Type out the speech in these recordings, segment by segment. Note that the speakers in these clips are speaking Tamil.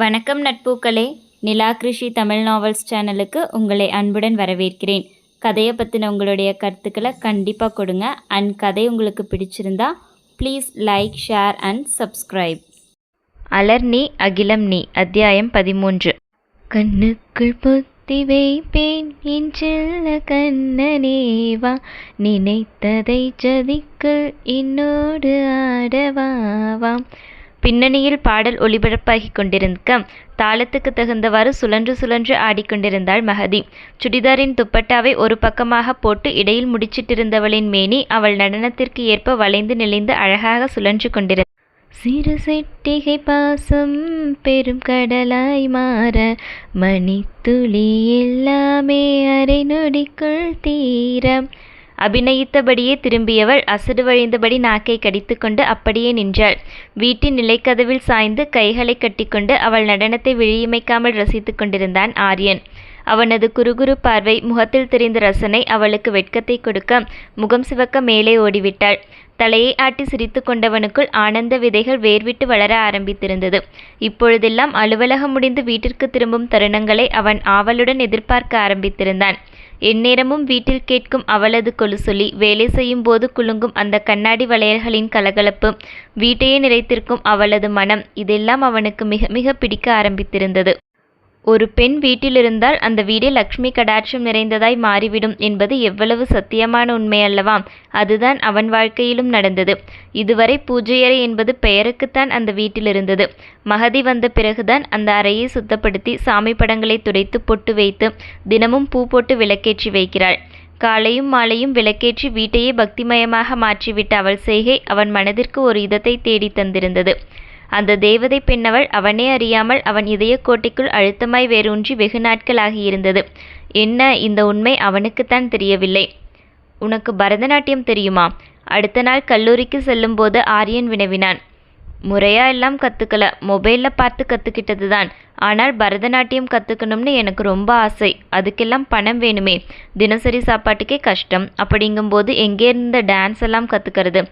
வணக்கம் நட்பூக்களே. நிலா கிருஷி தமிழ் நாவல்ஸ் சேனலுக்கு உங்களை அன்புடன் வரவேற்கிறேன். கதையை பற்றின உங்களுடைய கருத்துக்களை கண்டிப்பாக கொடுங்க. அண்ட் கதை உங்களுக்கு பிடிச்சிருந்தா please like share and subscribe அலர் நீ அகிலம் நீ அத்தியாயம் பதிமூன்று. கண்ணுக்குள் பொத்தி வைப்பேன் என் செல்ல கண்ணனேவா நினைத்ததை ஜதிக்குள் என்னோடு ஆடவாவாம் பின்னணியில் பாடல் ஒளிபரப்பாகிக் கொண்டிருக்க தாளத்துக்கு தகுந்தவாறு சுழன்று சுழன்று ஆடிக்கொண்டிருந்தாள் மகதி. சுடிதாரின் துப்பட்டாவை ஒரு பக்கமாக போட்டு இடையில் முடிச்சிட்டிருந்தவளின் மேனி அவள் நடனத்திற்கு ஏற்ப வளைந்து நெளிந்து அழகாக சுழன்று கொண்டிரு சிறு செட்டிகை பாசம் பெரும் கடலாய் மாற மணித்துளி எல்லாமே அரை நொடிக்குள் தீரம் அபிநயித்தபடியே திரும்பியவள் அசடு வழிந்தபடி நாக்கை கடித்துக்கொண்டு அப்படியே நின்றாள். வீட்டின் நிலைக்கதவில் சாய்ந்து கைகளை கட்டிக்கொண்டு அவள் நடனத்தை விழியமைக்காமல் ரசித்துக் கொண்டிருந்தான் ஆரியன். அவனது குறுகுறு பார்வை முகத்தில் தெரிந்த ரசனை அவளுக்கு வெட்கத்தை கொடுக்க முகம் சிவக்க மேலே ஓடிவிட்டாள். தலையை ஆட்டி சிரித்து கொண்டவனுக்குள் ஆனந்த விதைகள் வேர்விட்டு வளர ஆரம்பித்திருந்தது. இப்பொழுதெல்லாம் அலுவலகம் முடிந்து வீட்டிற்கு திரும்பும் தருணங்களை அவன் ஆவலுடன் எதிர்பார்க்க ஆரம்பித்திருந்தான். எந்நேரமும் வீட்டில் கேட்கும் அவளது கொலுசொலி வேலை செய்யும் போது குலுங்கும் அந்த கண்ணாடி வளையல்களின் கலகலப்பு வீட்டையே நிறைத்திருக்கும் அவளது மனம் இதெல்லாம் அவனுக்கு மிக மிக பிடிக்க ஆரம்பித்திருந்தது. ஒரு பெண் வீட்டிலிருந்தால் அந்த வீடே லக்ஷ்மி கடாட்சம் நிறைந்ததாய் மாறிவிடும் என்பது எவ்வளவு சத்தியமான உண்மை அல்லவா அதுதான் அவன் வாழ்க்கையிலும் நடந்தது. இதுவரை பூஜையறை என்பது பெயருக்குத்தான் அந்த வீட்டில் இருந்தது மகதி வந்த பிறகுதான் அந்த அறையை சுத்தப்படுத்தி சாமி படங்களை துடைத்து பொட்டு வைத்து தினமும் பூ போட்டு விளக்கேற்றி வைக்கிறாள். காலையும் மாலையும் விளக்கேற்றி வீட்டையே பக்திமயமாக மாற்றிவிட்ட அவள் செய்கை அவன் மனதிற்கு ஒரு இதத்தை தேடி தந்திருந்தது. அந்த தேவதை பெண்ணவள் அவனே அறியாமல் அவன் இதய கோட்டைக்குள் அழுத்தமாய் வேரூன்றி வெகு நாட்களாகியிருந்தது என்ன இந்த உண்மை அவனுக்குத்தான் தெரியவில்லை. உனக்கு பரதநாட்டியம் தெரியுமா? அடுத்த நாள் கல்லூரிக்கு செல்லும்போது ஆரியன் வினவினான். முறையாக எல்லாம் கற்றுக்கல மொபைலில் பார்த்து கற்றுக்கிட்டது தான் ஆனால் பரதநாட்டியம் கற்றுக்கணும்னு எனக்கு ரொம்ப ஆசை. அதுக்கெல்லாம் பணம் வேணுமே. தினசரி சாப்பாட்டுக்கே கஷ்டம். அப்படிங்கும்போது எங்கே இருந்த டான்ஸ் எல்லாம் கற்றுக்கிறது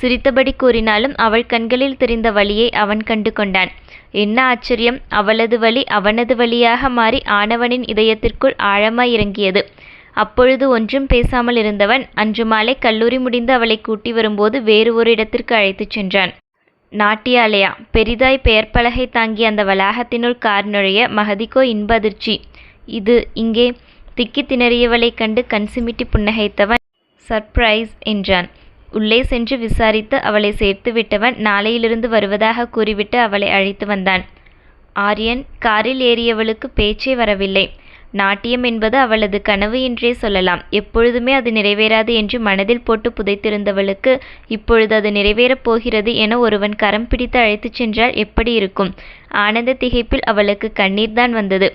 சிரித்தபடி கூறினாலும் அவள் கண்களில் தெரிந்த வழியை அவன் கண்டு கொண்டான். என்ன ஆச்சரியம். அவளது வழி அவனது வழியாக மாறி ஆணவனின் இதயத்திற்குள் ஆழமாய் இறங்கியது. அப்பொழுது ஒன்றும் பேசாமல் இருந்தவன் அன்று மாலை கல்லூரி முடிந்து அவளை கூட்டி வரும்போது வேறு ஒரு இடத்திற்கு அழைத்துச் சென்றான். நாட்டியாலயா பெரிதாய் பெயர் பலகை தாங்கிய அந்த வளாகத்தினுள் கார் நுழைய மகதிக்கோ இன்ப அதிர்ச்சி இது இங்கே திக்கி திணறியவளைக் கண்டு கண் சிமிட்டி புன்னகைத்தவன் சர்ப்ரைஸ் என்றான். உள்ளே சென்று விசாரித்து அவளை சேர்த்து விட்டவன் நாளையிலிருந்து வருவதாக கூறிவிட்டு அவளை அழைத்து வந்தான். ஆரியன் காரில் ஏறியவளுக்கு பேச்சே வரவில்லை. நாட்டியம் என்பது அவளது கனவு என்றே சொல்லலாம். எப்பொழுதுமே அது நிறைவேறாது என்று மனதில் போட்டு புதைத்திருந்தவளுக்கு இப்பொழுது அது நிறைவேறப் போகிறது என ஒருவன் கரம் பிடித்து அழைத்துச் சென்றால் எப்படி இருக்கும்? ஆனந்த திகைப்பில் அவளுக்கு கண்ணீர்தான் வந்தது.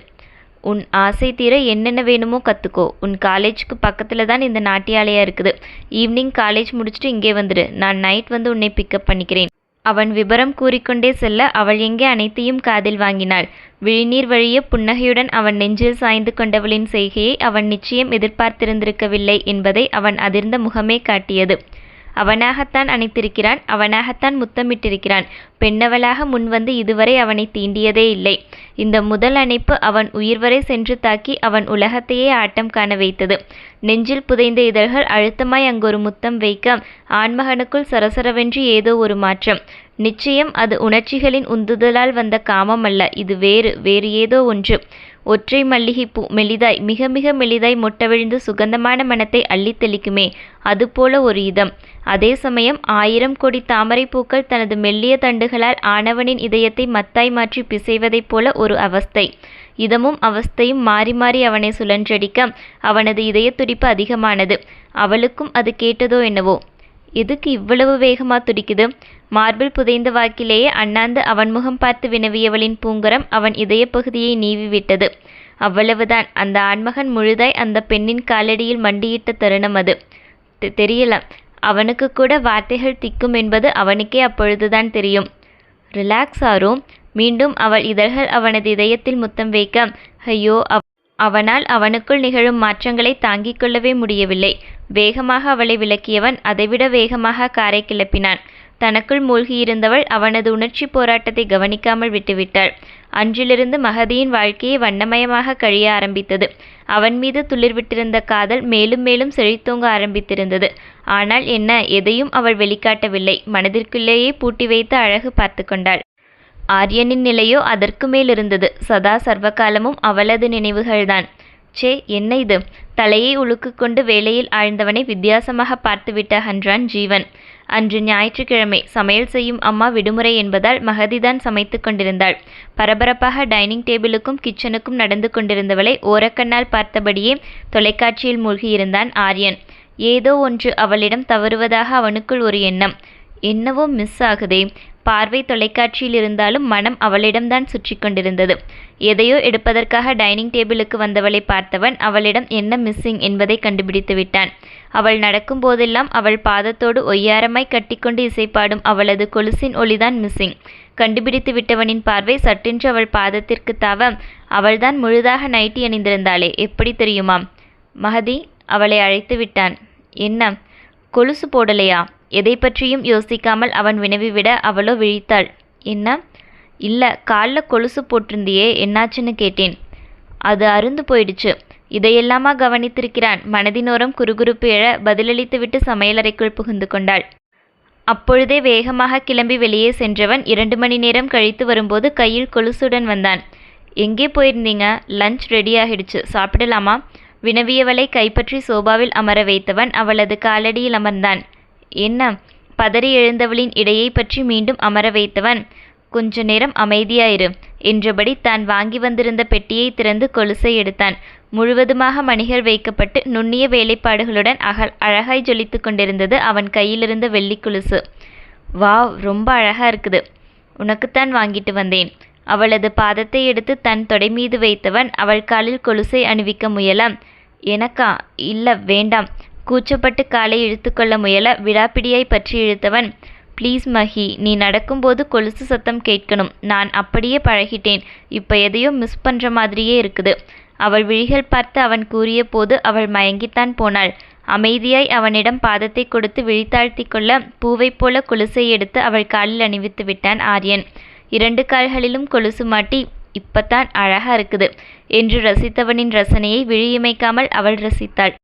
உன் ஆசை தீர என்னென்ன வேணுமோ கற்றுக்கோ உன் காலேஜுக்கு பக்கத்தில் தான் இந்த நாட்டியாலயா இருக்குது. ஈவினிங் காலேஜ் முடிச்சுட்டு இங்கே வந்துடு நான் நைட் வந்து உன்னை பிக்கப் பண்ணிக்கிறேன். அவன் விபரம் கூறிக்கொண்டே செல்ல அவள் எங்கே அனைத்தையும் காதில் வாங்கினாள். விழிநீர் வழிய புன்னகையுடன் அவன் நெஞ்சில் சாய்ந்து கொண்டவளின் செய்கையை அவன் நிச்சயம் எதிர்பார்த்திருந்திருக்கவில்லை என்பதை அவன் அதிர்ந்த முகமே காட்டியது. அவனாகத்தான் அணைத்திருக்கிறான் அவனாகத்தான் முத்தமிட்டிருக்கிறான். பெண்ணவளாக முன்வந்து இதுவரை அவனை தீண்டியதே இல்லை. இந்த முதல் அணைப்பு அவன் உயிர் வரை சென்று தாக்கி அவன் உலகத்தையே ஆட்டம் காண வைத்தது. நெஞ்சில் புதைந்த இதழ்கள் அழுத்தமாய் அங்கொரு முத்தம் வைக்க ஆண்மகனுக்குள் சரசரவென்று ஏதோ ஒரு மாற்றம். நிச்சயம் அது உணர்ச்சிகளின் உந்துதலால் வந்த காமம் அல்ல இது வேறு வேறு ஏதோ ஒன்று. ஒற்றை மல்லிகைப்பூ மெலிதாய் மிக மிக மெலிதாய் மொட்டவிழ்ந்து சுகந்தமான மனத்தை அள்ளித் தெளிக்குமே அதுபோல ஒரு இதம். அதே சமயம் ஆயிரம் கோடி தாமரை பூக்கள் தனது மெல்லிய தண்டுகளால் ஆணவனின் இதயத்தை மத்தாய் மாற்றி பிசைவதைப் போல ஒரு அவஸ்தை. இதமும் அவஸ்தையும் மாறி மாறி அவனை சுழன்றடிக்க அவனது இதய துடிப்பு அதிகமானது. அவளுக்கும் அது கேட்டதோ என்னவோ? எதுக்கு இவ்வளவு வேகமா துடிக்குது? மார்பிள் புதைந்த வாக்கிலேயே அண்ணாந்து அவன் முகம் பார்த்து வினவியவளின் பூங்கரம் அவன் இதய பகுதியை நீவி விட்டது அவ்வளவுதான். அந்த ஆண்மகன் முழுதாய் அந்த பெண்ணின் காலடியில் மண்டியிட்ட தருணம் அது. தெரியலாம். அவனுக்கு கூட வார்த்தைகள் திக்கும் என்பது அவனுக்கே அப்பொழுதுதான் தெரியும். ரிலாக்ஸ் ஆரோ. மீண்டும் அவள் இதழ்கள் அவனது இதயத்தில் முத்தம் வைக்க ஐயோ அவனால் அவனுக்குள் நிகழும் மாற்றங்களை தாங்கிக் கொள்ளவே முடியவில்லை. வேகமாக அவளை விளக்கியவன் அதைவிட வேகமாக காரை கிளப்பினான். தனக்குள் மூழ்கியிருந்தவள் அவனது உணர்ச்சி போராட்டத்தை கவனிக்காமல் விட்டுவிட்டாள். அன்றிலிருந்து மகதியின் வாழ்க்கையை வண்ணமயமாக கழிய ஆரம்பித்தது. அவன் மீது துளிர்விட்டிருந்த காதல் மேலும் மேலும் செழித்தோங்க ஆரம்பித்திருந்தது. ஆனால் என்ன எதையும் அவள் வெளிக்காட்டவில்லை. மனதிற்குள்ளேயே பூட்டி வைத்து அழகு பார்த்து கொண்டாள். ஆரியனின் நிலையோ அதற்கு மேல் இருந்தது. சதா சர்வகாலமும் அவளது நினைவுகள்தான். ச்சே என்ன இது? தலையை உழுக்கு கொண்டு வேலையில் ஆழ்ந்தவனை வித்தியாசமாக பார்த்துவிட்ட ஹன்றான் ஜீவன். அன்று ஞாயிற்றுக்கிழமை சமையல் செய்யும் அம்மா விடுமுறை என்பதால் மகதிதான் சமைத்து கொண்டிருந்தாள். பரபரப்பாக டைனிங் டேபிளுக்கும் கிச்சனுக்கும் நடந்து கொண்டிருந்தவளை ஓரக்கண்ணால் பார்த்தபடியே தொலைக்காட்சியில் மூழ்கியிருந்தான் ஆரியன். ஏதோ ஒன்று அவளிடம் தவறுவதாக அவனுக்குள் ஒரு எண்ணம். என்னவோ மிஸ் ஆகுதே. பார்வை தொலைக்காட்சியில் இருந்தாலும் மனம் அவளிடம்தான் சுற்றி கொண்டிருந்தது. எதையோ எடுப்பதற்காக டைனிங் டேபிளுக்கு வந்தவளை பார்த்தவன் அவளிடம் என்ன மிஸ்ஸிங் என்பதை கண்டுபிடித்து விட்டான். அவள் நடக்கும் போதெல்லாம் அவள் பாதத்தோடு ஒய்யாரமாய் கட்டிக்கொண்டு இசைப்பாடும் அவளது கொலுசின் ஒளிதான் மிஸ்ஸிங் கண்டுபிடித்து விட்டவனின் பார்வை சட்டென்று அவள் பாதத்திற்கு தாவ அவள்தான் முழுதாக நைட்டி அணிந்திருந்தாளே எப்படி தெரியுமாம்? மகதி அவளை அழைத்து விட்டான். என்ன? கொலுசு போடலையா? எதை பற்றியும் யோசிக்காமல் அவன் வினவிவிட அவளோ விழித்தாள். என்ன? இல்லை காலில் கொலுசு போட்டிருந்தியே என்னாச்சுன்னு கேட்டேன். அது அருந்து போயிடுச்சு. இதையெல்லாமா கவனித்திருக்கிறான்? மனதினோரம் குறுகுறுப்பு எழ பதிலளித்துவிட்டு சமையலறைக்குள் புகுந்து கொண்டாள். அப்பொழுதே வேகமாக கிளம்பி வெளியே சென்றவன் இரண்டு மணி நேரம் கழித்து வரும்போது கையில் கொலுசுடன் வந்தான். எங்கே போயிருந்தீங்க? லஞ்ச் ரெடி ஆகிடுச்சு. சாப்பிடலாமா? வினவியவளை கைப்பற்றி சோபாவில் அமர வைத்தவன் அவளது காலடியில் அமர்ந்தான். என்ன? பதறி எழுந்தவளின் இடையை பற்றி மீண்டும் அமர வைத்தவன் கொஞ்ச நேரம் அமைதியாயிரு என்றபடி தான் வாங்கி வந்திருந்த பெட்டியை திறந்து கொலுசை எடுத்தான். முழுவதுமாக மணிகள் வைக்கப்பட்டு நுண்ணிய வேலைப்பாடுகளுடன் அகல் அழகாய் ஜொலித்து கொண்டிருந்தது அவன் கையிலிருந்த வெள்ளி கொலுசு. வாவ் ரொம்ப அழகா இருக்குது. உனக்குத்தான் வாங்கிட்டு வந்தேன். அவளது பாதத்தை எடுத்து தன் தொடை மீது வைத்தவன் அவள் காலில் கொலுசை அணிவிக்க முயலாம். எனக்கா? இல்ல வேண்டாம். கூச்சப்பட்டு காலை இழுத்துக்கொள்ள முயல விடாப்பிடியாய் பற்றி இழுத்தவன் ப்ளீஸ் மஹி நீ நடக்கும்போது கொலுசு சத்தம் கேட்கணும். நான் அப்படியே பழகிட்டேன். இப்போ எதையோ மிஸ் பண்ணுற மாதிரியே இருக்குது. அவள் விழிகள் பார்த்து அவன் கூறிய போது அவள் மயங்கித்தான் போனாள். அமைதியாய் அவனிடம் பாதத்தை கொடுத்து விழித்தாழ்த்தி கொள்ள பூவைப் போல கொலுசை எடுத்து அவள் காலில் அணிவித்து விட்டான் ஆரியன். இரண்டு கால்களிலும் கொலுசு மாட்டி இப்பத்தான் அழகா இருக்குது. என்று ரசித்தவனின் ரசனையை விழியமைக்காமல் அவள் ரசித்தாள்.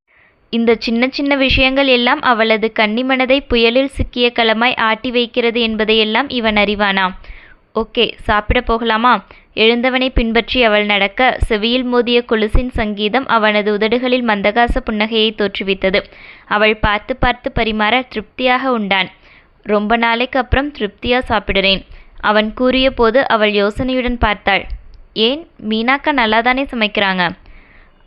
இந்த சின்ன சின்ன விஷயங்கள் எல்லாம் அவளது கன்னிமனதை புயலில் சிக்கிய களமாய் ஆட்டி வைக்கிறது என்பதையெல்லாம் இவன் அறிவானா? ஓகே சாப்பிட போகலாமா? எழுந்தவனை பின்பற்றி அவள் நடக்க செவியில் மோதிய கொலுசின் சங்கீதம் அவனது உதடுகளில் மந்தகாச புன்னகையை தோற்றுவித்தது. அவள் பார்த்து பார்த்து பரிமாற திருப்தியாக உண்டான். ரொம்ப நாளைக்கு அப்புறம் திருப்தியா சாப்பிடுறேன். அவன் கூறிய போது அவள் யோசனையுடன் பார்த்தாள். ஏன்? மீனாக்கா நல்லாதானே சமைக்கிறாங்க?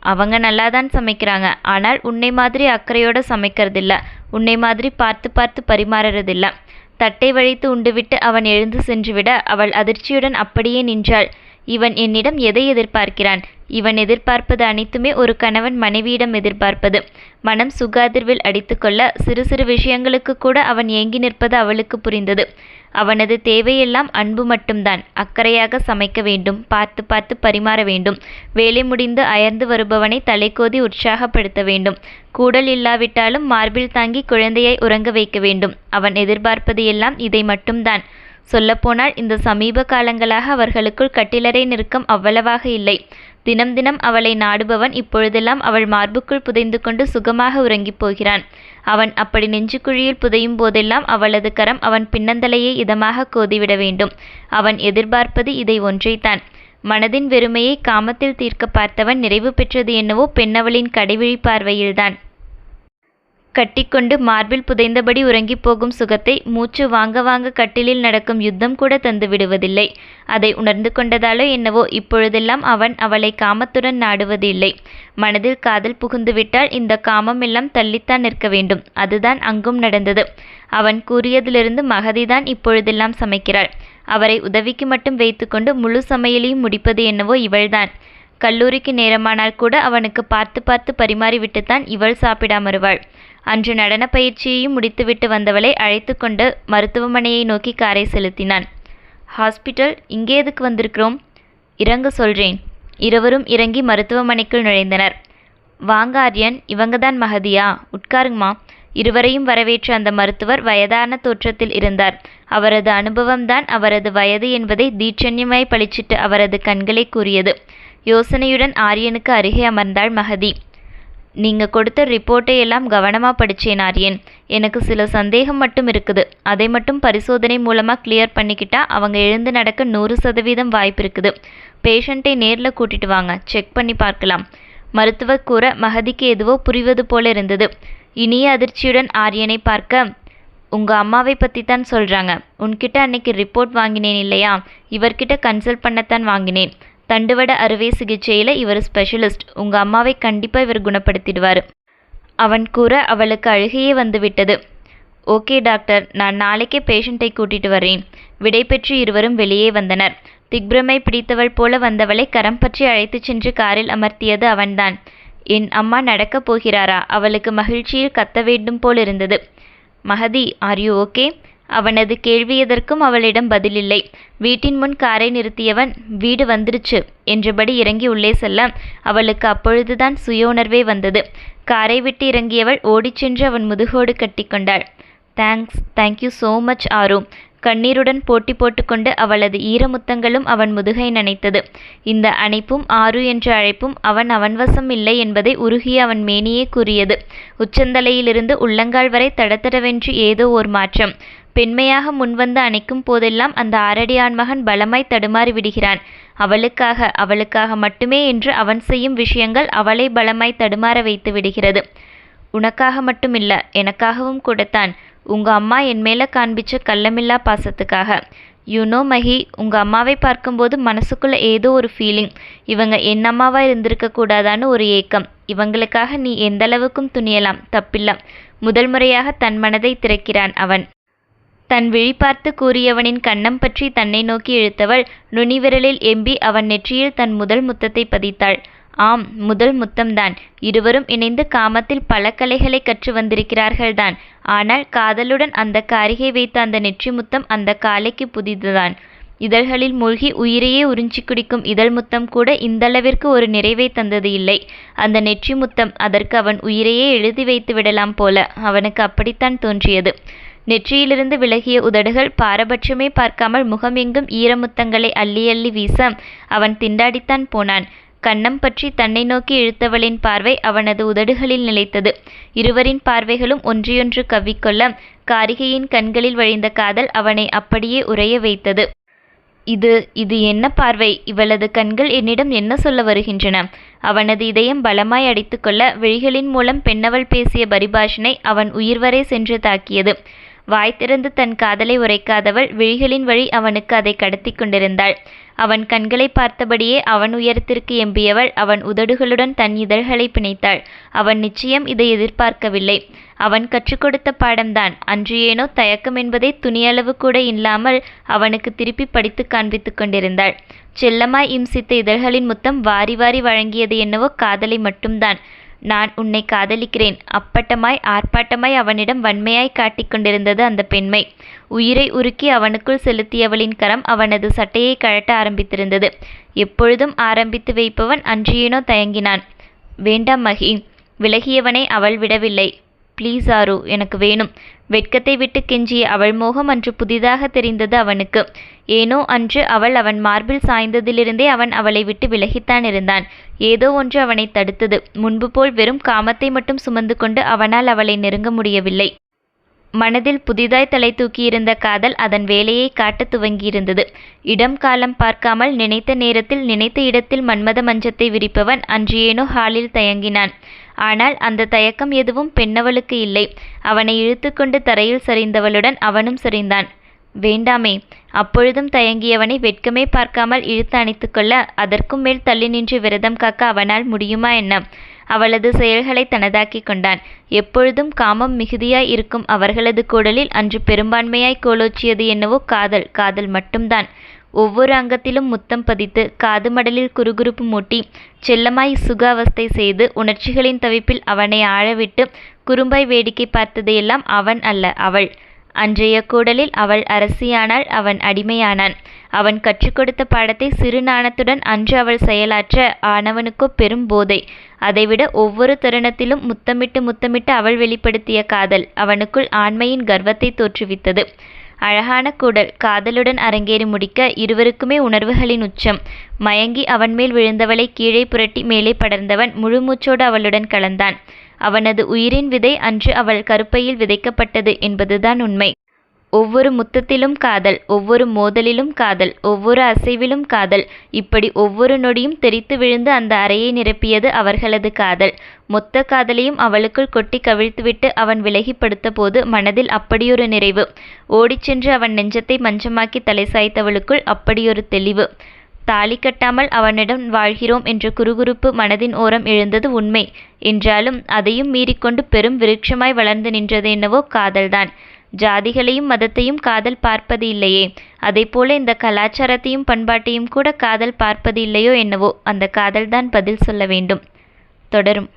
அவங்க நல்லாதான் சமைக்கிறாங்க. ஆனால் உன்னை மாதிரி அக்கறையோட சமைக்கிறதில்ல. உன்னை மாதிரி பார்த்து பார்த்து பரிமாறுறதில்ல. தட்டை வழித்து உண்டுவிட்டு அவன் எழுந்து சென்றுவிட அவள் அதிர்ச்சியுடன் அப்படியே நின்றாள். இவன் என்னிடம் எதை எதிர்பார்க்கிறான்? இவன் எதிர்பார்ப்பது அனைத்துமே ஒரு கணவன் மனைவியிடம் எதிர்பார்ப்பது. மனம் சுகாதிர்வில் அடித்துக்கொள்ள சிறு சிறு விஷயங்களுக்கு கூட அவன் ஏங்கி நிற்பது அவளுக்கு புரிந்தது. அவனது தேவையெல்லாம் அன்பு மட்டும்தான். அக்கறையாக சமைக்க வேண்டும் பார்த்து பார்த்து பரிமாற வேண்டும். வேலை முடிந்து அயர்ந்து வருபவனை தலைக்கோதி உற்சாகப்படுத்த வேண்டும். கூடல் இல்லாவிட்டாலும் மார்பில் தாங்கி குழந்தையை உறங்க வைக்க வேண்டும். அவன் எதிர்பார்ப்பது எல்லாம் இதை மட்டும்தான். சொல்லப்போனால் இந்த சமீப காலங்களாக அவர்களுக்குள் கட்டிலறை நெருக்கம் அவ்வளவாக இல்லை. தினம் தினம் அவளை நாடுபவன் இப்பொழுதெல்லாம் அவள் மார்புக்குள் புதைந்து கொண்டு சுகமாக உறங்கிப் போகிறான். அவன் அப்படி நெஞ்சுக்குழியில் புதையும் போதெல்லாம் அவளது கரம் அவன் பின்னந்தலையை இதமாக கோதிவிட வேண்டும். அவன் எதிர்பார்ப்பது இதை ஒன்றைத்தான். மனதின் வெறுமையை காமத்தில் தீர்க்க பார்த்தவன் நிறைவு பெற்றது என்னவோ பெண்ணவளின் கடைவிழி பார்வையில்தான். கட்டிக்கொண்டு மார்பில் புதைந்தபடி உறங்கிப் போகும் சுகத்தை மூச்சு வாங்க வாங்க கட்டிலில் நடக்கும் யுத்தம் கூட தந்து விடுவதில்லை. அதை உணர்ந்து கொண்டதாலோ என்னவோ இப்பொழுதெல்லாம் அவன் அவளை காமத்துடன் நாடுவது இல்லை மனதில் காதல் புகுந்துவிட்டால் இந்த காமம் எல்லாம் தள்ளித்தான் நிற்க வேண்டும். அதுதான் அங்கும் நடந்தது. அவன் கூறியதிலிருந்து மகதிதான் இப்பொழுதெல்லாம் சமைக்கிறாள். அவரை உதவிக்கு மட்டும் வைத்துக்கொண்டு முழு சமையலையும் முடிப்பது என்னவோ இவள்தான். கல்லூரிக்கு நேரமானால் கூட அவனுக்கு பார்த்து பார்த்து பரிமாறிவிட்டுத்தான் இவள் சாப்பிடாமருவாள் அன்று நடனப் பயிற்சியையும் முடித்துவிட்டு வந்தவளை அழைத்து கொண்டு மருத்துவமனையை நோக்கி காரை செலுத்தினான். ஹாஸ்பிட்டல் இங்கே எதுக்கு வந்திருக்கிறோம்? இறங்க சொல்றேன். இருவரும் இறங்கி மருத்துவமனைக்குள் நுழைந்தனர். வாங்க ஆரியன். இவங்க தான் மகதியா? உட்காருங்கம்மா. இருவரையும் வரவேற்ற அந்த மருத்துவர் வயதான தோற்றத்தில் இருந்தார். அவரது அனுபவம்தான் அவரது வயது என்பதை தீட்சண்யமாய் பளிச்சிட்டு அவரது கண்களை கூறியது. யோசனையுடன் ஆரியனுக்கு அருகே அமர்ந்தாள் மகதி. நீங்கள் கொடுத்த ரிப்போர்ட்டை எல்லாம் கவனமாக படித்தேன் ஆரியன். எனக்கு சில சந்தேகம் மட்டும் இருக்குது. அதை மட்டும் பரிசோதனை மூலமாக கிளியர் பண்ணிக்கிட்டா அவங்க எழுந்து நடக்க நூறு சதவீதம் வாய்ப்பு இருக்குது. பேஷண்ட்டை நேரில் கூட்டிட்டு வாங்க. செக் பண்ணி பார்க்கலாம். மருத்துவர் கூற மகதிக்கு எதுவோ புரிவது போல இருந்தது. இனிய அதிர்ச்சியுடன் ஆரியனை பார்க்க உங்கள் அம்மாவை பற்றி தான் சொல்கிறாங்க உன்கிட்ட அன்னைக்கு ரிப்போர்ட் வாங்கினேன் இல்லையா? இவர்கிட்ட கன்சல்ட் பண்ணத்தான் வாங்கினேன். தண்டுவட அறுவை சிகிச்சையில் இவர் ஸ்பெஷலிஸ்ட் உங்கள் அம்மாவை கண்டிப்பாக இவர் குணப்படுத்திடுவார். அவன் கூற அவளுக்கு அழுகையே வந்துவிட்டது. ஓகே டாக்டர் நான் நாளைக்கே பேஷண்ட்டை கூட்டிட்டு வரேன் விடைபெற்று இருவரும் வெளியே வந்தனர். திக்பிரமை பிடித்தவள் போல வந்தவளை கரம் பற்றி அழைத்துச் சென்று காரில் அமர்த்தியது அவன்தான். என் அம்மா நடக்கப் போகிறாரா? அவளுக்கு மகிழ்ச்சியில் கத்த வேண்டும் போல் இருந்தது. மகதி ஆர் யூ ஓகே அவனது கேள்வி எதற்கும் அவளிடம் பதிலில்லை. வீட்டின் முன் காரை நிறுத்தியவன் வீடு வந்துருச்சு என்றபடி இறங்கி உள்ளே செல்ல அவளுக்கு அப்பொழுதுதான் சுய உணர்வே வந்தது. காரை விட்டு இறங்கியவள் ஓடிச் சென்று அவன் முதுகோடு கட்டிக்கொண்டாள் thanks thank you so much Aaru. கண்ணீருடன் போட்டி போட்டுக்கொண்டு அவளது ஈரமுத்தங்களும் அவன் முதுகை நனைத்தது. இந்த அணைப்பும் ஆறு என்ற அழைப்பும் அவன் அவன் வசம் இல்லை என்பதை உருகிய அவன் மேனியே கூறியது. உச்சந்தலையிலிருந்து உள்ளங்கால் வரை தடத்தடவென்று ஏதோ ஓர் மாற்றம். பெண்மையாக முன்வந்து அணைக்கும் போதெல்லாம் அந்த ஆரடியான் மகன் பலமாய் தடுமாறி விடுகிறான். அவளுக்காக அவளுக்காக மட்டுமே என்று அவன் செய்யும் விஷயங்கள் அவளை பலமாய் தடுமாற வைத்து விடுகிறது. உனக்காக மட்டுமில்ல எனக்காகவும் கூடத்தான். உங்க அம்மா என்மேல காண்பிச்ச கள்ளமில்லா பாசத்துக்காக. யூ நோ மஹி உங்க அம்மாவை பார்க்கும்போது மனசுக்குள்ள ஏதோ ஒரு ஃபீலிங் இவங்க என் அம்மாவா இருந்திருக்க கூடாதான்னு ஒரு ஏக்கம். இவங்களுக்காக நீ எந்தளவுக்கும் துணியலாம் தப்பில்ல. முதல் முறையாக தன் மனதை திறக்கிறான் அவன். தன் விழி பார்த்து கூறியவனின் கன்னம் பற்றி தன்னை நோக்கி இழுத்தவள் நுனிவிரலில் எம்பி அவன் நெற்றியில் தன் முதல் முத்தத்தை பதித்தாள். ஆம் முதல் முத்தம்தான். இருவரும் இணைந்து காமத்தில் பல கலைகளை கற்று வந்திருக்கிறார்கள்தான். ஆனால் காதலுடன் அந்த காரிகை வைத்த அந்த நெற்றி முத்தம் அந்த காலைக்கு புதிதுதான். இதழ்களில் மூழ்கி உயிரையே உறிஞ்சி குடிக்கும் இதழ் முத்தம் கூட இந்தளவிற்கு ஒரு நிறைவை தந்தது இல்லை. அந்த நெற்றி முத்தம் அதற்கு அவன் உயிரையே எழுதி வைத்து விடலாம் போல அவனுக்கு அப்படித்தான் தோன்றியது. நெற்றியிலிருந்து விலகிய உதடுகள் பாரபட்சமே பார்க்காமல் முகமெங்கும் ஈரமுத்தங்களை அள்ளி அள்ளி வீச அவன் திண்டாடித்தான் போனான். கன்னம் பற்றி தன்னை நோக்கி இழுத்தவளின் பார்வை அவனது உதடுகளில் நிலைத்தது. இருவரின் பார்வைகளும் ஒன்றையொன்று கவ்விக்கொள்ள காரிகையின் கண்களில் வழிந்த காதல் அவனை அப்படியே உறைய வைத்தது. இது இது என்ன பார்வை? இவளது கண்கள் என்னிடம் என்ன சொல்ல வருகின்றன? அவனது இதயம் பலமாய் அடித்துக்கொள்ள விழிகளின் மூலம் பெண்ணவள் பேசிய பரிபாஷனை அவன் உயிர்வரை சென்று தாக்கியது. வாய் திறந்து தன் காதலை உரைக்காதவள் விழிகளின் வழி அவனுக்கு அதை கடத்தி கொண்டிருந்தாள். அவன் கண்களை பார்த்தபடியே அவன் உயரத்திற்கு எம்பியவள் அவன் உதடுகளுடன் தன் இதழ்களை பிணைத்தாள். அவன் நிச்சயம் இதை எதிர்பார்க்கவில்லை. அவன் கற்றுக் கொடுத்த பாடம்தான். அன்று ஏனோ தயக்கம் என்பதை துணியளவு கூட இல்லாமல் அவனுக்கு திருப்பி படித்து காண்பித்துக் கொண்டிருந்தாள். செல்லமாய் இம்சித்த இதழ்களின் முத்தம் வாரி வாரி வழங்கியது என்னவோ காதலை மட்டும்தான். நான் உன்னை காதலிக்கிறேன். அப்பட்டமாய் ஆர்ப்பாட்டமாய் அவனிடம் வன்மையாய் காட்டிக் கொண்டிருந்தது அந்த பெண்மை. உயிரை உருக்கி அவனுக்குள் செலுத்தியவளின் கரம் அவனது சட்டையை கழட்ட ஆரம்பித்திருந்தது. எப்பொழுதும் ஆரம்பித்து வைப்பவன் அன்றியேனோ தயங்கினான். வேண்டாம் மகி விலகியவனை அவள் விடவில்லை. ப்ளீஸ் ஆரு எனக்கு வேணும். வெட்கத்தை விட்டு கெஞ்சிய அவள் மோகம் அன்று புதிதாக தெரிந்தது அவனுக்கு. ஏனோ அன்று அவள் அவன் மார்பில் சாய்ந்ததிலிருந்தே அவன் அவளை விட்டு விலகித்தான் இருந்தான். ஏதோ ஒன்று அவனை தடுத்தது. முன்பு போல் வெறும் காமத்தை மட்டும் சுமந்து கொண்டு அவனால் அவளை நெருங்க முடியவில்லை. மனதில் புதிதாய் தலை தூக்கியிருந்த காதல் அதன் வேலையை காட்டத் துவங்கியிருந்தது. இடம் காலம் பார்க்காமல் நினைத்த நேரத்தில் நினைத்த இடத்தில் மன்மத மஞ்சத்தை விரிப்பவன் அன்று ஏனோ ஹாலில் தயங்கினான். ஆனால் அந்த தயக்கம் எதுவும் பெண்ணவளுக்கு இல்லை. அவனை இழுத்துக்கொண்டு தரையில் சரிந்தவளுடன் அவனும் சரிந்தான். வேண்டாமே. அப்பொழுதும் தயங்கியவனை வெட்கமே பார்க்காமல் இழுத்து அணைத்துக்கொள்ள அதற்கும் மேல் தள்ளி நின்று விரதம் காக்க அவனால் முடியுமா என்ன? அவளது செயல்களை தனதாக்கிக் கொண்டான். எப்பொழுதும் காமம் மிகுதியாய் இருக்கும் அவர்களது கூடலில் அன்று பெரும்பான்மையாய் கோலோச்சியது என்னவோ காதல். காதல் மட்டும்தான். ஒவ்வொரு அங்கத்திலும் முத்தம் பதித்து காது மடலில் குறுகுறுப்பு மூட்டி செல்லமாய் சுக அவஸ்தை செய்து உணர்ச்சிகளின் தவிப்பில் அவனை ஆழவிட்டு குறும்பாய் வேடிக்கை பார்த்ததையெல்லாம் அவன் அல்ல அவள். அன்றைய கூடலில் அவள் அரசியானாள் அவன் அடிமையானான். அவன் கற்றுக் கொடுத்த பாடத்தை சிறு நாணத்துடன் அன்று அவள் செயலாற்ற ஆனவனுக்கோ பெரும் போதை. அதைவிட ஒவ்வொரு தருணத்திலும் முத்தமிட்டு முத்தமிட்டு அவள் வெளிப்படுத்திய காதல் அவனுக்குள் ஆண்மையின் கர்வத்தை தோற்றுவித்தது. அழகான கூடல் காதலுடன் அரங்கேறி முடிக்க இருவருக்குமே உணர்வுகளின் உச்சம். மயங்கி அவன் மேல் விழுந்தவளை கீழே புரட்டி மேலே படர்ந்தவன் முழுமூச்சோடு அவளுடன் கலந்தான். அவனது உயிரின் விதை அன்று அவள் கருப்பையில் விதைக்கப்பட்டது என்பதுதான் உண்மை. ஒவ்வொரு முத்தத்திலும் காதல் ஒவ்வொரு மோதலிலும் காதல் ஒவ்வொரு அசைவிலும் காதல். இப்படி ஒவ்வொரு நொடியும் தெரித்து விழுந்து அந்த அறையை நிரப்பியது அவர்களது காதல். மொத்த காதலையும் அவளுக்குள் கொட்டி கவிழ்த்துவிட்டு அவன் விலகி படுத்தபோது மனதில் அப்படியொரு நிறைவு. ஓடிச் சென்று அவன் நெஞ்சத்தை மஞ்சமாக்கி தலை சாய்த்தவளுக்குள் அப்படியொரு தெளிவு. தாலி கட்டாமல் அவனிடம் வாழ்கிறோம் என்ற குறுகுறுப்பு மனதின் ஓரம் எழுந்தது உண்மை. என்றாலும் அதையும் மீறிக்கொண்டு பெரும் விருட்சமாய் வளர்ந்து நின்றது என்னவோ காதல்தான். ஜாதிகளையும் மதத்தையும் காதல் பார்ப்பது இல்லையே. போல இந்த கலாச்சாரத்தையும் பண்பாட்டையும் கூட காதல் பார்ப்பது இல்லையோ என்னவோ அந்த காதல்தான் பதில் சொல்ல வேண்டும். தொடரும்.